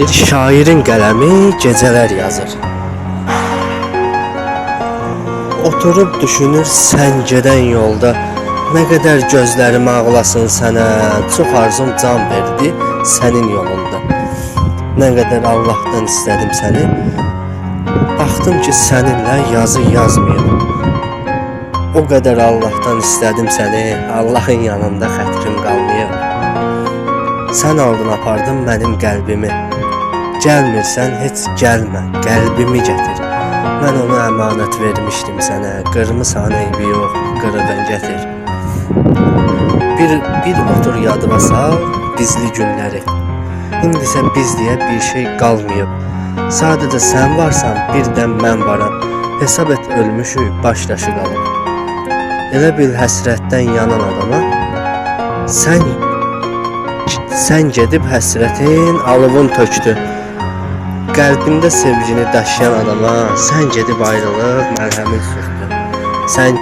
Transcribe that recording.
Bir şairin qələmi gecələr yazır. Oturub düşünür sən gedən yolda nə qədər gözlərim ağlasın sənə, çox arzum can verdi sənin yolunda. Nə qədər Allahdan istədim səni, baxdım ki səninlə yazı yazmıyorum. O qədər Allahdan istədim səni, Allahın yanında xətrim qalmıyor. Sən aldın apardın mənim qəlbimi. Gəlmirsən heç gəlmə, qəlbimi gətir. Mən ona əmanət vermişdim sənə. Qırmısan eybi yox, qırığın gətir. Bir bir otur yadıma sal bizli günləri. İndi isə biz deyə bir şey qalmayıb. Sadəcə sən varsan, bir də mən varam. Hesab et ölmüşük, başdaşı qalıb. Elə bil həsrətdən yanan adama sən sən gedib həsrətin alovun tökdü. Qəlbində sevgini daşıyan adama sən gedib ayrılıb mərhəmin sürtdü. Sən